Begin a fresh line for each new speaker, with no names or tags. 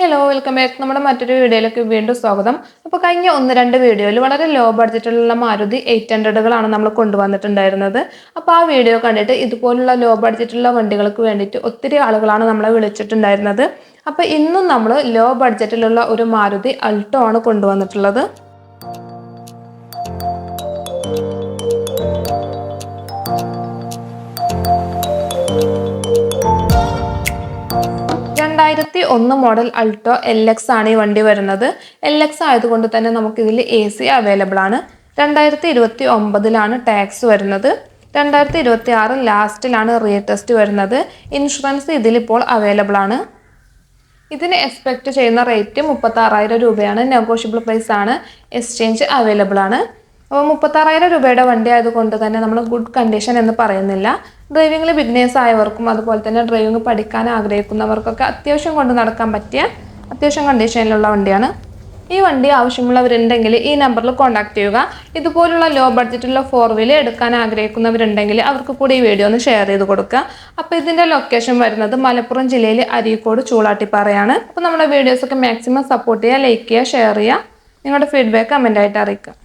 Hello welcome back നമ്മുടെ മറ്റൊരു വീഡിയോയിലേക്ക് വീണ്ടും സ്വാഗതം. അപ്പോൾ കഴിഞ്ഞ ഒന്ന് രണ്ട് വീഡിയോയിൽ വളരെ ലോ ബഡ്ജറ്റിലുള്ള മാരുതി എയ്റ്റ് ഹൺഡ്രഡുകളാണ് നമ്മൾ കൊണ്ടുവന്നിട്ടുണ്ടായിരുന്നത്. അപ്പോൾ ആ വീഡിയോ കണ്ടിട്ട് ഇതുപോലുള്ള ലോ ബഡ്ജറ്റിലുള്ള വണ്ടികൾക്ക് വേണ്ടിയിട്ട് ഒത്തിരി ആളുകളാണ് നമ്മളെ വിളിച്ചിട്ടുണ്ടായിരുന്നത്. അപ്പോൾ ഇന്നും നമ്മൾ ലോ ബഡ്ജറ്റിലുള്ള ഒരു മാരുതി അൾട്ടോ ആണ് കൊണ്ടുവന്നിട്ടുള്ളത്. രണ്ടായിരത്തി ഒന്ന് മോഡൽ അൾട്ടോ എൽ എക്സ് ആണ് ഈ വണ്ടി വരുന്നത്. എൽ എക്സ് ആയതുകൊണ്ട് തന്നെ നമുക്കിതിൽ എ സി അവൈലബിൾ ആണ്. രണ്ടായിരത്തി ഇരുപത്തി ഒമ്പതിലാണ് ടാക്സ് വരുന്നത്. രണ്ടായിരത്തി ഇരുപത്തി ആറ് ലാസ്റ്റിലാണ് റീടെസ്റ്റ് വരുന്നത് ഇൻഷുറൻസ് ഇതിലിപ്പോൾ അവൈലബിൾ ആണ്. ഇതിന് എക്സ്പെക്റ്റ് ചെയ്യുന്ന റേറ്റ് മുപ്പത്താറായിരം രൂപയാണ്. നെഗോഷ്യബിൾ പ്രൈസ് ആണ്. എക്സ്ചേഞ്ച് അവൈലബിൾ ആണ്. അപ്പോൾ മുപ്പത്താറായിരം രൂപയുടെ വണ്ടി ആയതുകൊണ്ട് തന്നെ നമ്മൾ ഗുഡ് കണ്ടീഷൻ എന്ന് പറയുന്നില്ല. ഡ്രൈവിങ്ങിൽ ബിഗ്നേഴ്സ് ആയവർക്കും അതുപോലെ തന്നെ ഡ്രൈവിംഗ് പഠിക്കാൻ ആഗ്രഹിക്കുന്നവർക്കൊക്കെ അത്യാവശ്യം കൊണ്ട് നടക്കാൻ പറ്റിയ അത്യാവശ്യം കണ്ടീഷനിലുള്ള വണ്ടിയാണ്. ഈ വണ്ടി ആവശ്യമുള്ളവരുണ്ടെങ്കിൽ ഈ നമ്പറിൽ കോൺടാക്ട് ചെയ്യുക. ഇതുപോലുള്ള ലോ ബഡ്ജറ്റുള്ള ഫോർ വീൽ എടുക്കാൻ ആഗ്രഹിക്കുന്നവരുണ്ടെങ്കിൽ അവർക്ക് കൂടി ഈ വീഡിയോ ഒന്ന് ഷെയർ ചെയ്ത് കൊടുക്കുക. അപ്പോൾ ഇതിന്റെ ലൊക്കേഷൻ വരുന്നത് മലപ്പുറം ജില്ലയിൽ അരീക്കോട് ചൂളാട്ടിപ്പാറയാണ്. അപ്പോൾ നമ്മുടെ വീഡിയോസൊക്കെ മാക്സിമം സപ്പോർട്ട് ചെയ്യുക ലൈക്ക് ചെയ്യുക ഷെയർ ചെയ്യുക. നിങ്ങളുടെ ഫീഡ്ബാക്ക് കമന്റായിട്ട് അറിയിക്കുക.